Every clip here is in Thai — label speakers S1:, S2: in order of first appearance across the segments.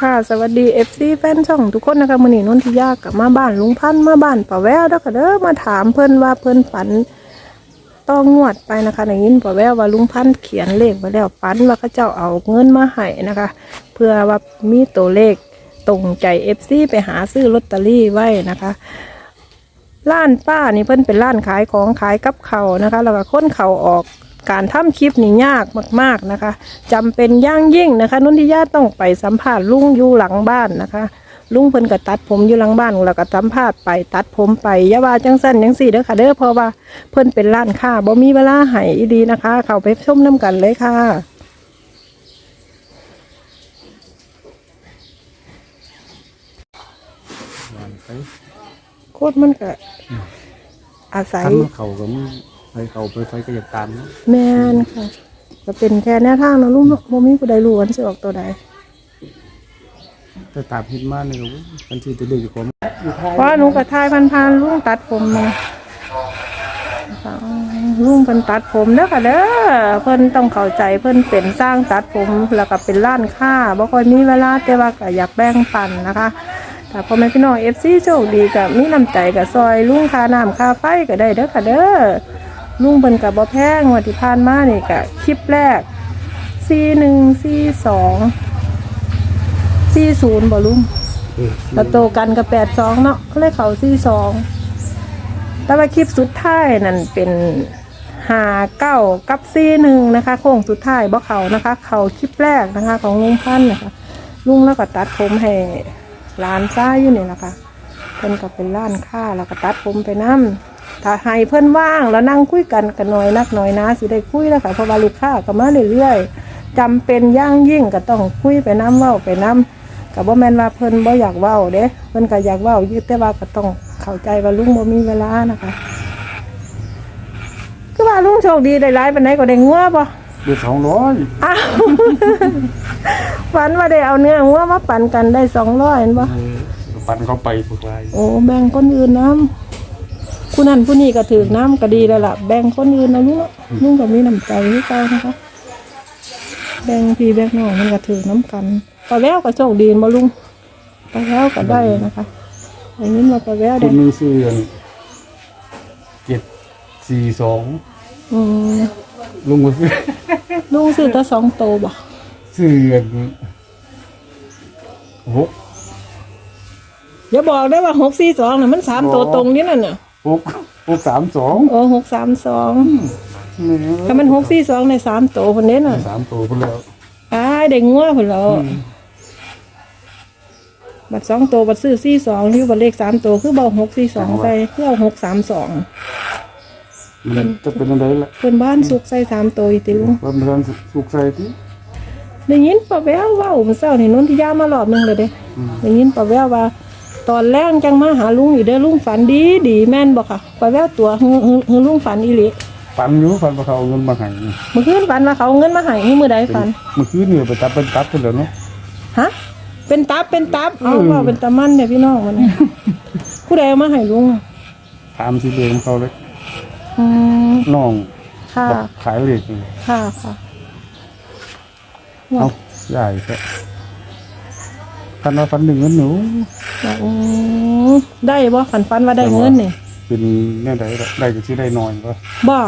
S1: ค่ะสวัสดี FC แฟนช่องทุกคนนะคะมื้อนี้นนทิยากับมาบ้านลุงพันธ์มาบ้านป้าแววเด้อค่ะเด้อมาถามเพิ่อนว่าเพิ่อนฝันต้องงวดไปนะคะได้ยินป้าแววว่าลุงพันธ์เขียนเลขไว้แล้วฝันว่าเขาเจ้าเอาเงินมาให้นะคะ เพื่อว่ามีตัวเลขตรงใจ FC ไปหาซื้อลอตเตอรี่ไว้นะคะร้านป้านี่เพิ่นเป็นร้านขายของขายกับเขานะคะ แล้วก็ค้นเขาออก การทำคลิปนี่ยากมาก ๆนะคะจำเป็นอย่างยิ่งนะคะนุ่นที่ญาติต้องไปสัมภาษณ์ลุงอยู่หลังบ้านนะคะ ลุงเพิ่นก็ตัดผมอยู่หลังบ้านแล้วก็สัมภาษณ์ไปตัดผมไปอย่าว่าจังสั้นจังสี่เด้อค่ะเด้อเพราะว่าเพิ่นเป็นร้านค้าบ่มีเวลาให้อีดีนะคะ เข้าไปชมน้ำกันเลยค่ะ
S2: ไป
S1: โคตรมันก็อาศัย
S2: ทันเขาก็มี ไปเขาไปไฟก็อยากตามเนาะ
S1: แม่นค่ะ ก็เป็นแค่แนวทางเนาะลุงเนาะบ่มีผู้ใดรู้ว่ามันสิออกตัวใด
S2: แต่ตามฮิตมากเลยก็มันที่จะเดือดอยู่ผม
S1: เพราะหนูกับทายพันพานลุงตัดผมมาลุงเพิ่นตัดผมเด้อค่ะเด้อเพิ่นต้องเข้าใจเพิ่นเป็นสร้างตัดผมแล้วก็เป็นร้านค้าบ่ค่อยมีเวลาแต่ว่าก็อยากแบ่งปันนะคะถ้าพ่อแม่พี่น้อง FC โชคดีก็มีน้ำใจก็ซอยลุงค่าน้ำค่าไฟก็ได้เด้อค่ะเด้อ ลุงเพิ่นก็บ่แพงงวันที่ผ่านมานี่ก็คลิปแรก4142 40บ่ลุงแล้วโตกันกับแปดสองเนาะก็เลยเขาสี่สองแต่ว่าคลิปสุดท้ายนั่นเป็นหาเก้ากับสี่หนึ่งนะคะโค้งสุดท้ายบ่เขานะคะ เขาคลิปแรกนะคะ ของลุงพันธุ์นะคะ ลุงแล้วก็ตัดผมให้ร้านซ้ายอยู่นี่นะคะเพิ่นก็เป็นร้านค้าแล้วก็ตัดผมไปน้ำ ถ้าให้เพิ่นว่างแล้วนั่งคุยกันกันหน่อยนักหน่อยนะสิได้คุยแล้วค่ะเพราะว่าลูกค้าก็มาเรื่อยๆจำเป็นอย่างยิ่งก็ต้องคุยไปน้ำเว้าไปน้ำก็บ่แม่นว่าเพิ่นบ่อยากเว้าเด้เพิ่นก็อยากเว้าอยู่แต่ว่าก็ต้องเข้าใจว่าลุงบ่มีเวลานะคะคือว่าลุงโชคดีได้หลายปานใดก็ได้งัวบ่
S2: เดือดสองร้อย
S1: อ้าวฝันว่าได้เอาเนื้องัวมาปั่นกันได้200เห็นบ่
S2: ปันเขาไปพวกไร
S1: โอ้แบ่งคนอื่นนํ ผู้นั้นผู้นี้ก็ถือน้ำก็ดีแล้วล่ะ แบ่งคนอื่นนะลุงเนาะลุงก็มีน้ำใจคือเก่านะคะ แบ่งพี่แบ่งน้องมันก็ถือน้ำกันปลาแววก็โชคดีบ่ลุงปลาแววก็ได้นะคะอันนี้มาปลาแวว
S2: ค
S1: ได้
S2: นหนึงซื้อเจ็ดสี่สอง
S1: อืม
S2: ลุงก็ซื้อ
S1: ลุงซื้อแตัวสองโตวบ่
S2: ซื้อหก
S1: อย่าบอกได้ว่าหกสี่สองน่ะมันสามโตวตรงนี่นั่นน่ะ
S2: หกหกสามสอง
S1: โอ้หกสามสองถ้ามันหกสี่สองในสามโตวคนนี้น่ะ
S2: สามตัวคนแล้ว
S1: อ้ายได้งัวคนแล้วบัตรสองโตวบัตรซื้อสี่สองอยู่บัตรเลขสามโตวคือเบาหกสี่สองใส่คือเอาหกสามสอง
S2: มันจะเป็นอะไรล่ะ
S1: เพื่อนบ้านสุกใส่สามโตวอีติลุง
S2: ว่ามันทันสุกใส่ที่
S1: ได้ยินป้าแววเว่าเมื่อเช้านี่นนทิยามารอบหนึงเลยเด้ได้ยินป้าแววว่า ตอนแรกจังมาหาลุงอยู่เด้อลุงฝันดีดีแม่นบ่ค่ะป้าแววตัวฮือฮือฮือลุงฝันอีหลี
S2: ปันอยู่ปันมาเขาเอาเงินมาให้
S1: เมื่อคืนฝันว่าเขาเอาเงินมาให้ฮือมื้อใดฝัน
S2: เมื่อคืนเนี่ยไปตัดเป็นตัดไปแล้วเนาะ
S1: ฮะเป็นตับเป็นตับเอาว่าเป็นตะมันเนี่ยพี่น้องมันเนี่ยผู้ใดเอามาให้ลุงอะ
S2: ถามสิเลี้ยงเขาเลย
S1: อืม
S2: น้อง
S1: ค่ะ
S2: แบบขายเหล็กนี่
S1: ค่ะค่ะ
S2: เอาใหญ่แค่ คันว่าฟันหนึ่งเงินหนู
S1: อืมได้บ่ฝันฝันว่าได้เงินนี่
S2: เป็นแน่ใดล่ะได้ก็ที่ได้น้อยก็
S1: บ่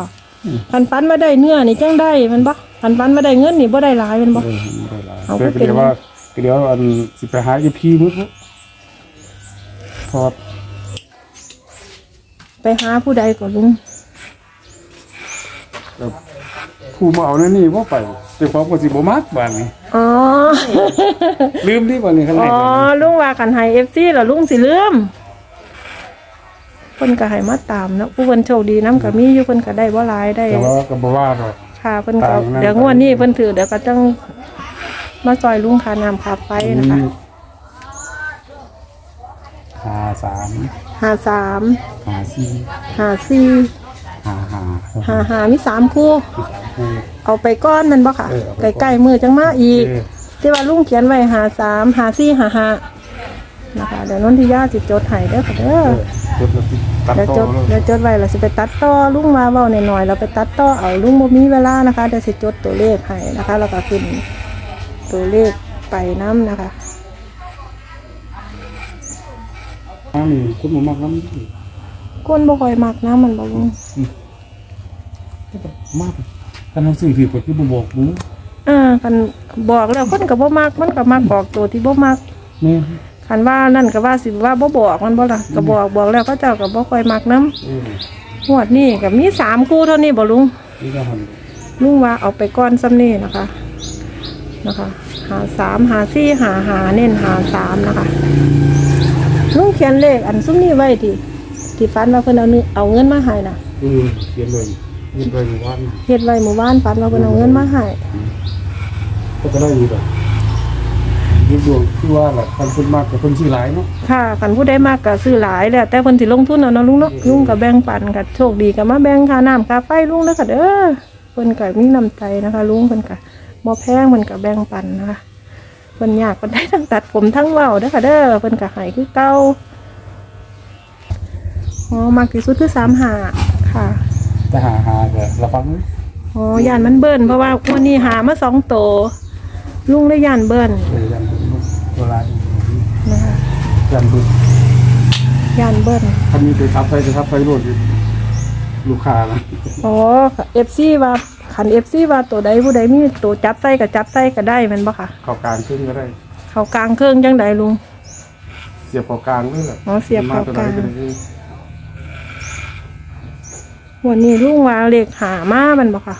S1: ฝันฝันว่าได้เนื้อนี่จังได้มันบ่ฝันฝันว่าได้เงินนี่บ่ได้หลายแมันบ่
S2: ได้ได้หลาย
S1: เอา
S2: แต่
S1: ก็
S2: ก็
S1: เป็น
S2: เดี๋ยวว่าก็เดี๋ยวอันสิไปหาอีพีมึงทอด
S1: ไปหาผู้ใดก็ลุง
S2: แบบ ผู้มาเอานั่นนี่ว่าไปเจ้าของก็สิบ่มักบ้านนี้
S1: อ๋อ
S2: ลืมที่บ้านนี้ข้างใน
S1: อ๋อ ลุงว่ากันให้ FC แล้วลุงสิลืมเพิ่นก็ให้มาตามเนาะผู้เพิ่นโชคดีนํก็มีอยู่เพิ่นก็ได้บ่หลายได้
S2: แต่ว่าก็บ่ว่าหรอก
S1: ค่ะเพิ่นก็
S2: ตามนั้น
S1: เดี๋ยวงวดนี้เพิ่นถือเดี๋ยวก็ต้องมาซอยลุงค่าน้ำค่าไฟนะคะ
S2: หาสาม
S1: หาสาม
S2: หาสี่
S1: หาสี่
S2: หาหา
S1: หาหามีสามคู่
S2: เออ
S1: เอาไปก้อนแมันบ่ค่ะ
S2: เออเอาไปก่อน
S1: ใกล้ๆมือจังมาอีก
S2: เออ
S1: ที่ว่าลุงเขียนไว้หาสามหาสี่หาหานะคะเดี๋ยวนนทิยาสิจดให้เด้อค่ะเด้อ
S2: เออจดแล้วสิตัด
S1: เดี๋ยวจ
S2: ต่อ
S1: ด
S2: เลย
S1: เดี๋ยวจดไว้เราสิไปตัดต่อลุงมาเว้าหน่อยๆเราไปตัดต่อเอาลุงบ่มีเวลานะคะเดี๋ยวสิจดตัวเลขให้นะคะแล้วก็ขึ้นตัวเลขไปน้ำนะคะ
S2: อ้าวนี่คุณบ่มักน้ำนี่
S1: ก้นบ่ค่อยมักน้ำมันบ่ลุง
S2: มาก กันเอาสิ่งที่เปิดคือบ่บอกมึง
S1: อ่าคันบอกแล้วคนก็บ่มักมันก็มักบอกตัวที่บ่มัก
S2: แม่
S1: คันว่านั่นก็ว่าสิว่าบ่บอกมันบ่ล่ะก็บอกบอกแล้วเขาเจ้าก็บ่ค่อยมักน้
S2: เออำ
S1: งวดนี้ก็มีสามคู่เท่านี้บ่ลุง
S2: นี่ก็หัน
S1: ลุงว่าเอาไปก้อนซ้ำนี่นะคะ นะคะ หาสามหาสี่หาหาเน้นหาสามนะคะ ลุงเขียนเลขอันซุ้มนี่ไว้ที่ที่ฟันว่าเพิ่นเอาเนื้อเอาเงินมาให้น่ะ
S2: เออเขียนเล ยเขียนเลยวัน
S1: เฮ็ดไว้หมู่บ้านฟันว่าเพิ่นเอาเงินมาให้
S2: ก็จะได้อยู่ดอกยึดดวงที่ว่าแหละคันคนมากกับคนชื่อหลายเนาะ
S1: ค่ะกันผู้ใดมากก็ซื้อหลายแหละแต่เพิ่นสิลงทุนเอาเนาะลุงเนาะลุงก็แบ่งปันก็โชคดีก็มาแบ่งค่าน้ำค่าไฟลุงเด้อค่ะเด้อเพิ่นก็มีน้ำใจนะคะ ลุงเพิ่นก็บ่แพงเพิ่นก็แบ่งปันนะคะเพิ่นอยากเพิ่นได้ทั้งตัดผมทั้งเว้าเด้อค่ะเด้อเพิ่นก็ให้คือเก่าอ๋อมากที่สุดคือ35ค่ะ
S2: จะหาหาก็ระวังเลย
S1: อ๋อย่านมันเบิ้นเพราะว่าวันนี้หามาสองโตวลุงได้ย่านเบิ้น
S2: เออยันตัวลาย
S1: นะคะ
S2: ยันบึ้
S1: ย่านเบิ้น
S2: คันนี้ไปทับไปไปทับไปโลดอยู่ลูกค้านะ
S1: อ๋อเอฟซีว่าขันเอฟซีว่าตัวใดผู้ใดมีตัวจับไส้กับจับไส้ก็ได้แมันบ่ค่ะ
S2: เข้ากลางขึ้นก็ได้
S1: เขากลางเครื่องจังใดลุง
S2: เสียบเข้ากลางด้วยแหละ
S1: อ๋อเสียบเข้ากลาง
S2: มตัวไหนก็ได้
S1: วันนี้ลุงว่าเลขหามามันบ่ค่ะ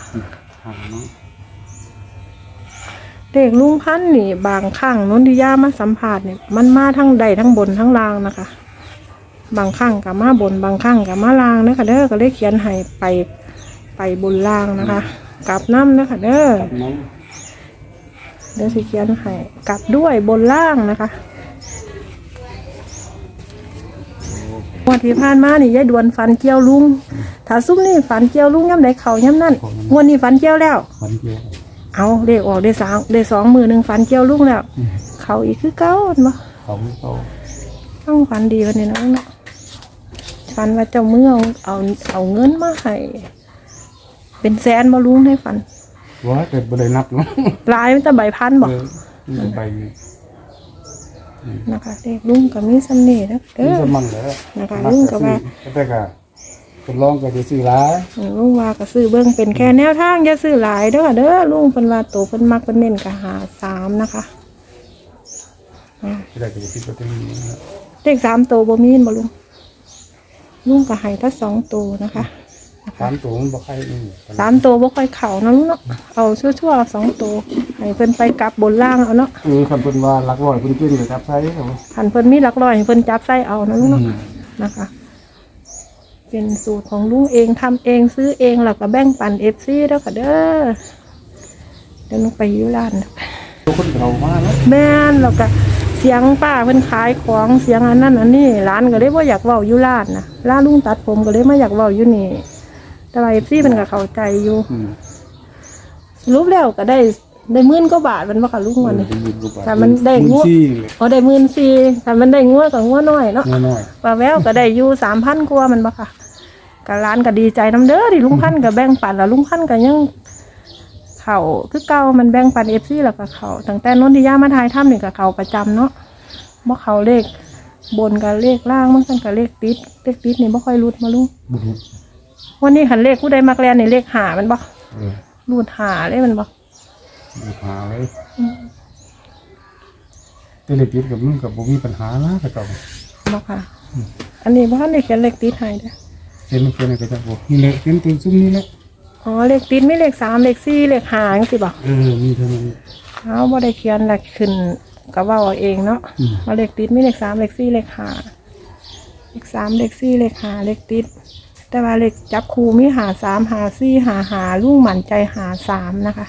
S2: หาเนาะ
S1: เลขลุงพันธุ์นี่บางครั้งนนทิยามาสัมผัสเนี่ยมันมาทั้งใดทั้งบนทั้งล่างนะคะ บางครั้งกับมาบน บางครั้งกับมาล่างนะคะเด้อก็เลยเขียนให้ไปไปบนล่างนะคะ กลับน้ำนะคะเด้อ
S2: ตัดน้อง
S1: เดี๋ยวสิเขียนให้กลับด้วยบนล่างนะคะ งวันที่ผ่านมานี่ยายดวนฟันเกี่ยวลุงถ้าซุ่มนี่ฟันเกี่ยวลุงย่ำไหนเขาย่ำนั่นงวันนี้ฟันเกี่ยวแล้ว
S2: วันเดียว
S1: เอาเลขออกได้สามได้สองมือหนึ่งฟันเกี่ยวลุงแล้ว เขาอีกคือเก้าอันบ่
S2: เขาไม่เขา
S1: ต้องฟันดีวันนี้นะเนาะฟันว่าเจ้ามือเอาเอาเอาเงินมาให้เป็นแสนมาลุงให้ฟัน
S2: ว่าเกิดบรินับเนาะ
S1: หลายมันแต่ใบพันบอก
S2: เออมีใบ นี้
S1: นะคะเลขลุงกับมีสำเนีนะเอ
S2: นี่
S1: อ
S2: สมันแล้ว
S1: นะคะลุงก็ว่า
S2: แต่ก็เป็นร้องก็จะซื้อหลาย
S1: อืมลุงว่าก็ซื้อเบิ้งเป็นแค่แนวทางอย่าซื้อหลายเด้อเด้อลุงเพิ่นว่าโตเพิ่นมักเพิ่นเน้นก็หาสามนะคะอ่า
S2: ที่ได้ก็จะคิดว่าจะมีนะครับ
S1: เลขสามโตวบ่มีนบ่ลุงลุงก็ให้ถ้าสองโตวนะคะ
S2: สามตัวมันบ่ใครอืม
S1: สามโตวบ่ค่อยเข่านะลุงเนาะเอาชั่วๆสองโตวให้เพิ่นไปกลับบนล่างเอาเนาะ
S2: เออคันเพิ่นว่ารักร้อยเพิ่นเก่งเลยครับใช่ครับ
S1: คันเพิ่นมีหลักร้อยให้เพิ่นจับใส่เอานะลุง
S2: อื
S1: เนาะ
S2: ม
S1: นะคะ เป็นสูตรของลุงเองทำเองซื้อเองแล้วก็แบ่งปัน FC แล้วก็เด้อเดี๋ยวลุงไปอยู่ร้านเด้อ
S2: ทุกคนเรามาแล้ว
S1: แม่นแล้วก็เสียงป้าเพิ่นขายของเสียงอันนั้นอันนี้ร้านก็เลยว่าอยากเว้าอยู่ร้านนะร้านลุงตัดผมก็เลยมาอยากเว้าอยู่นี่ แต่ว่าเอฟซีเพิ่นก็เข้าใจอยู่
S2: อืม
S1: รูปแล้วก็ได้ได้หมื่นกว่าบาทมันบ่ค่ะลุงวันนี้
S2: เออได้ยินรูปแบบ
S1: แต่มันได้
S2: ห
S1: งว
S2: มื่
S1: ด
S2: นสี่เลย
S1: อ๋อได้หมื่นสี่แต่มันได้งัวกับงัวน้อยเนาะ
S2: น้อย
S1: ป้าแววก็ได้อยู่สามพันกว่ามันบ่ค่ะก็ร้านก็ดีใจน้ำเด้อที่ลุงพันธุ์ก็แบ่งปันแล้วลุงพันธุ์ก็ยังเข้าคือเก่ามันแบ่งปันเอฟซีแล้วก็เข้าตั้งแต่นนทิยามาทายถ้ำนี่ก็เข้าประจำเนาะบ่เขาเลขบนกับเลขล่างมันกันกับเลขติดเลขติดนี่บ่ค่อยรุดมาลุง
S2: ๆบุรุษ
S1: วันนี้หันเลขผู้ใดมักแลนในเลขหามันบ่
S2: เออ
S1: รูดหาเลยมันบ่
S2: บุหาเลยแต่เล็กติดกับมึงกับบ่มีปัญหานะแต่ก็
S1: บ่ค่ะ อันนี้บ่ทันได้เขียนเลขติดให้เด้อ
S2: เซ็นเพิ่นก็จะบอกนี่แหละเซ็นตัวซุ่มนี่แหละ
S1: อ๋อเลขติดมีเลขสามเลขสี่เลขห้าจังซี่บ่
S2: เออมีเท่านั้น
S1: เอาบ่ได้เขียนแล้วขึ้นก็เว้าเอาเองเนาะ
S2: อืม
S1: ว่าเลขติดมีเลขสามเลขสี่เลขห้าเลขสามเลขสี่เลขห้าเลขติด แต่ว่าเลขจับคู่มีหาสามหาสี่หาหาลุงหมั่นใจหาสามนะคะ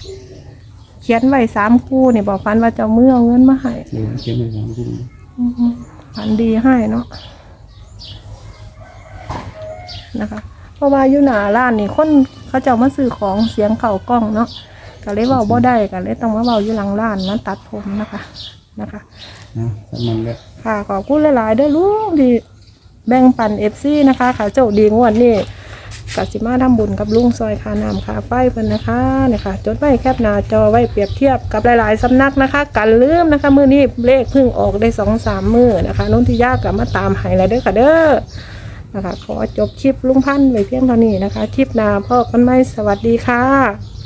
S1: เขียนไว้สามคู่นี่บอกฟันว่าจะเอามือเอาเงินมาให้
S2: เออเขียนไว้สามซุ่ม
S1: อืมฟันดีให้เนาะนะคะ เพราะว่าอยู่หน้าร้านนี่คนเขาเจะมาซื้อของเสียงเข่ากล้องเนาะก็เลยเว้าบ่ได้ก็เลยต้องมาเว้าอยู่หลังร้านมาตัดผมนะคะนะคะ
S2: นะสามันแหละ
S1: ค่ะขอบคุณหลายๆเด้วยลุงที่ แบ่งปันเอฟซีนะคะค่ะโจคดีงวดนี่กสิมาทำบุญกับลุงซอยคาน้ำคาไฟเพิ่นนะคะเนี่ยค่ะจดไว้แคปหน้าจอไว้เปรียบเทียบกับหลาย ๆสำนักนะคะ กันลืมนะคะมือนี้เลขพิ่งออกได้สองสามมือนะคะนุ่นที่ยากกับมาตามให้แล้วเด้อค่ะเด้อนะคะขอจบคลิปลุงพันธ์ไว้เพียงเท่านี้นะคะคลิปหน้าพ่อกันไหมสวัสดีค่ะ